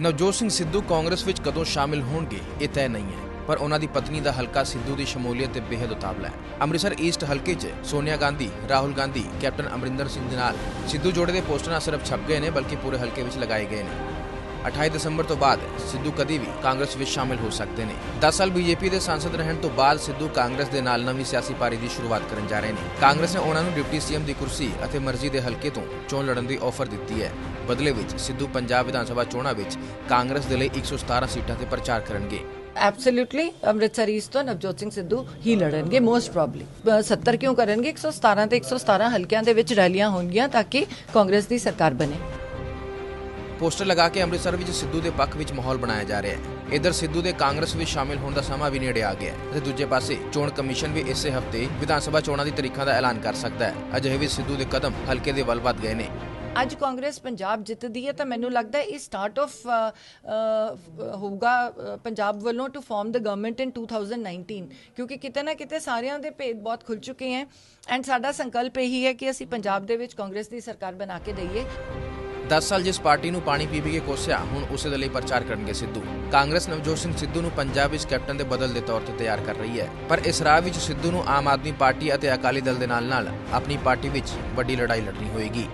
ਨਵਜੋਤ ਸਿੰਘ ਸਿੱਧੂ ਕਾਂਗਰਸ ਵਿੱਚ ਕਦੋਂ ਸ਼ਾਮਿਲ ਹੋਣਗੇ, ਇਹ ਤੈਅ ਨਹੀਂ ਹੈ, ਪਰ ਉਹਨਾਂ ਦੀ ਪਤਨੀ ਦਾ ਹਲਕਾ ਸਿੱਧੂ ਦੀ ਸ਼ਮੂਲੀਅਤ ਤੇ ਬੇਹੱਦ ਉਤਾਵਲਾ ਹੈ। ਅੰਮ੍ਰਿਤਸਰ ਈਸਟ ਹਲਕੇ 'ਚ ਸੋਨੀਆ ਗਾਂਧੀ, ਰਾਹੁਲ ਗਾਂਧੀ, ਕੈਪਟਨ ਅਮਰਿੰਦਰ ਸਿੰਘ ਦੇ ਨਾਲ ਸਿੱਧੂ ਜੋੜੇ ਦੇ ਪੋਸਟਰ ਨਾ ਸਿਰਫ ਛਪ ਗਏ ਨੇ, ਬਲਕਿ ਪੂਰੇ ਹਲਕੇ ਵਿੱਚ ਲਗਾਏ ਗਏ ਨੇ। 28 ਦਸੰਬਰ ਤੋਂ ਬਾਅਦ ਸਿੱਧੂ ਕਦੀ ਵੀ ਕਾਂਗਰਸ ਵਿੱਚ ਸ਼ਾਮਿਲ ਹੋ ਸਕਦੇ ਨੇ। 10 ਸਾਲ ਬੀਜੇਪੀ ਦੇ ਸੰਸਦ ਰਹਿਣ ਤੋਂ ਬਾਅਦ ਸਿੱਧੂ ਕਾਂਗਰਸ ਦੇ ਨਾਲ ਨਵੀਂ ਸਿਆਸੀ ਪਾਰੀ ਦੀ ਸ਼ੁਰੂਆਤ ਕਰਨ ਜਾ ਰਹੇ ਨੇ। ਕਾਂਗਰਸ ਨੇ ਉਹਨਾਂ ਨੂੰ ਡਿਪਟੀ ਸੀਐਮ ਦੀ ਕੁਰਸੀ ਅਤੇ ਮਰਜ਼ੀ ਦੇ ਹਲਕੇ ਤੋਂ ਚੋਣ ਲੜਨ ਦੀ ਆਫਰ ਦਿੱਤੀ ਹੈ। ਬਦਲੇ ਵਿੱਚ ਸਿੱਧੂ ਪੰਜਾਬ ਵਿਧਾਨ ਸਭਾ ਚੋਣਾਂ ਵਿੱਚ ਕਾਂਗਰਸ ਦੇ ਲਈ 117 ਸੀਟਾਂ ਤੇ ਪ੍ਰਚਾਰ ਕਰਨਗੇ। ਐਬਸੋਲੂਟਲੀ ਅੰਮ੍ਰਿਤਸਰ ਈਸਟ ਤੋਂ ਨਵਜੋਤ ਸਿੰਘ ਸਿੱਧੂ ਹੀ ਲੜਨਗੇ ਮੋਸਟ ਪ੍ਰੋਬਬਲੀ 70 ਕਿਉਂ ਕਰਨਗੇ? 117 ਤੇ 117 ਹਲਕਿਆਂ ਦੇ ਵਿੱਚ ਰੈਲੀਆਂ ਹੋਣਗੀਆਂ ਤਾਂ ਕਿ ਕਾਂਗਰਸ ਦੀ ਸਰਕਾਰ ਬਣੇ। ਪੋਸਟਰ ਲਗਾ ਕੇ ਅੰਮ੍ਰਿਤਸਰ ਵਿੱਚ ਸਿੱਧੂ ਦੇ ਪੱਖ ਵਿੱਚ ਮਾਹੌਲ ਬਣਾਇਆ ਜਾ ਰਿਹਾ ਹੈ। ਇਧਰ ਸਿੱਧੂ ਦੇ ਕਾਂਗਰਸ ਵਿੱਚ ਸ਼ਾਮਿਲ ਹੋਣ ਦਾ ਸਮਾਂ ਵੀ ਨੇੜੇ ਆ ਗਿਆ ਹੈ ਅਤੇ ਦੂਜੇ ਪਾਸੇ ਚੋਣ ਕਮਿਸ਼ਨ ਵੀ ਇਸੇ ਹਫ਼ਤੇ ਵਿਧਾਨ ਸਭਾ ਚੋਣਾਂ ਦੀ ਤਰੀਖਾਂ ਦਾ ਐਲਾਨ ਕਰ ਸਕਦਾ ਹੈ। ਅਜਿਹੇ ਵਿੱਚ ਸਿੱਧੂ ਦੇ ਕਦਮ ਹਲਕੇ ਦੇ ਵੱਲ ਵੱਧ ਗਏ ਨੇ। ਅੱਜ ਕਾਂਗਰਸ ਪੰਜਾਬ ਜਿੱਤਦੀ ਹੈ ਤਾਂ ਮੈਨੂੰ ਲੱਗਦਾ ਇਹ ਸਟਾਰਟ ਆਫ ਹੋਊਗਾ ਪੰਜਾਬ ਵੱਲੋਂ to form the government in 2019 ਕਿਉਂਕਿ ਕਿਤੇ ਨਾ ਕਿਤੇ ਸਾਰਿਆਂ ਦੇ ਭੇਦ ਬਹੁਤ ਖੁੱਲ ਚੁੱਕੇ ਹੈ। ਐਂਡ ਸਾਡਾ ਸੰਕਲਪ ਇਹੀ ਹੈ ਕਿ ਅਸੀਂ ਪੰਜਾਬ ਦੇ ਵਿੱਚ ਕਾਂਗਰਸ ਦੀ ਸਰਕਾਰ ਬਣਾ ਕੇ ਦਈਏ। 10 ਸਾਲ ਜਿਸ ਪਾਰਟੀ ਨੂੰ ਪਾਣੀ ਪੀ ਪੀ ਕੇ ਕੋਸਿਆ, ਹੁਣ ਉਸੇ ਦੇ ਲਈ ਪ੍ਰਚਾਰ ਕਰਨਗੇ ਸਿੱਧੂ। ਕਾਂਗਰਸ ਨਵਜੋਤ ਸਿੰਘ ਸਿੱਧੂ ਨੂੰ ਪੰਜਾਬ ਵਿੱਚ ਕੈਪਟਨ ਦੇ ਬਦਲ ਦੇ ਤੌਰ ਤੇ ਤਿਆਰ ਕਰ ਰਹੀ ਹੈ। ਪਰ ਇਸ ਰਾਹ ਵਿੱਚ ਸਿੱਧੂ ਨੂੰ ਆਮ ਆਦਮੀ ਪਾਰਟੀ ਅਤੇ ਅਕਾਲੀ ਦਲ ਦੇ ਨਾਲ ਨਾਲ ਆਪਣੀ ਪਾਰਟੀ ਵਿੱਚ ਵੱਡੀ ਲੜਾਈ ਲੜਨੀ ਹੋਏਗੀ।